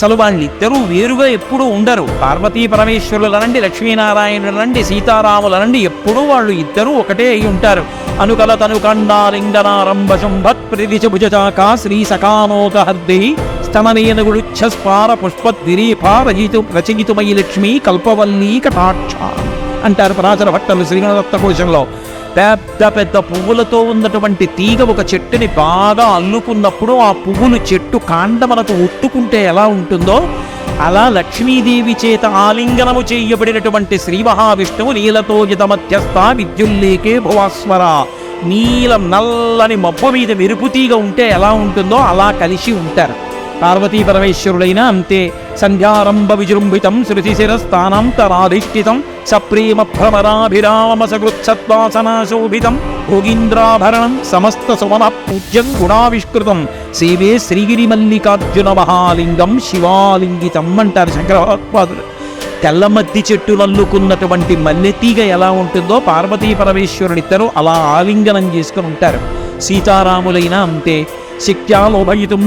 అసలు వాళ్ళిద్దరూ వేరుగా ఎప్పుడూ ఉండరు. పార్వతీ పరమేశ్వరులనండి లక్ష్మీనారాయణులనండి సీతారాములనండి ఎప్పుడూ వాళ్ళు ఇద్దరూ ఒకటే అయి ఉంటారు. అనుకల తను కండాలింగనారంభశం భత్ ప్రతిచ శ్రీ సకానోత హర్ది స్తననేన గుడుచ్ఛస్పార పుష్పద్విరీఫా రచితు రచయితుమయి లక్ష్మీ కల్పవల్లీ కటాక్ష అంటారు ప్రాచర భట్టలు శ్రీగణదత్త కోశంలో. పెద్ద పెద్ద పువ్వులతో ఉన్నటువంటి తీగ ఒక చెట్టుని బాగా అల్లుకున్నప్పుడు ఆ పువ్వులు చెట్టు కాండ ఒట్టుకుంటే ఎలా ఉంటుందో అలా లక్ష్మీదేవి చేత ఆలింగనము చేయబడినటువంటి శ్రీ మహావిష్ణువు నీలతో జిత మధ్యస్థ విద్యుల్లేకే భువాస్వర. నీలం నల్లని మబ్బు మీద మెరుపు తీగ ఉంటే ఎలా ఉంటుందో అలా కలిసి ఉంటారు. పార్వతీ పరమేశ్వరుడైన అంతే. సంధ్యారంభ విజృంభితం శృతిశిర శిరస్థానాంతరాధిష్ఠితం సప్రేమ భ్రమరాభిరామ భోగీంద్రాభరణం సమస్త సుమన పూజ్యం గుణావిష్కృతం. సేవే శ్రీగిరి మల్లికార్జున మహాలింగం శివాలింగితం అంటారు శంకరపాదులు తెల్లమద్ది చెట్టు నల్లుకున్నటువంటి మల్లెతీగ ఎలా ఉంటుందో పార్వతీ పరమేశ్వరుడిద్దరూ అలా ఆలింగనం చేసుకుని ఉంటారు. సీతారాములైన అంతే. శక్త్యా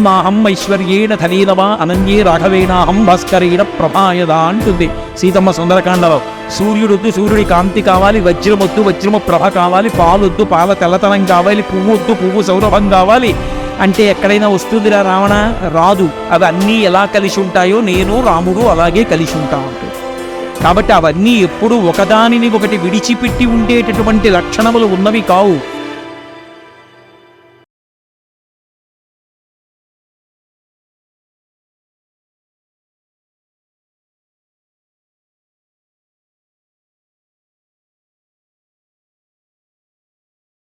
నాహం ఐశ్వర్యేణ ధనీనవా అనన్యే రాఘవేణాహం భాస్కరేణ ప్రభాయద అంటుంది సీతమ్మ సుందరకాండలో సూర్యుడొద్దు సూర్యుడి కాంతి కావాలి వజ్రమొద్దు వజ్రము ప్రభ కావాలి పాలొద్దు పాల తెల్లతనం కావాలి పువ్వు వద్దు పువ్వు సౌరభం కావాలి అంటే ఎక్కడైనా వస్తుందిరా రావణ? రాదు. అవి అన్నీ ఎలా కలిసి ఉంటాయో నేను రాముడు అలాగే కలిసి ఉంటా కాబట్టి అవన్నీ ఎప్పుడు ఒకదానిని ఒకటి విడిచిపెట్టి ఉండేటటువంటి లక్షణములు ఉన్నవి కావు.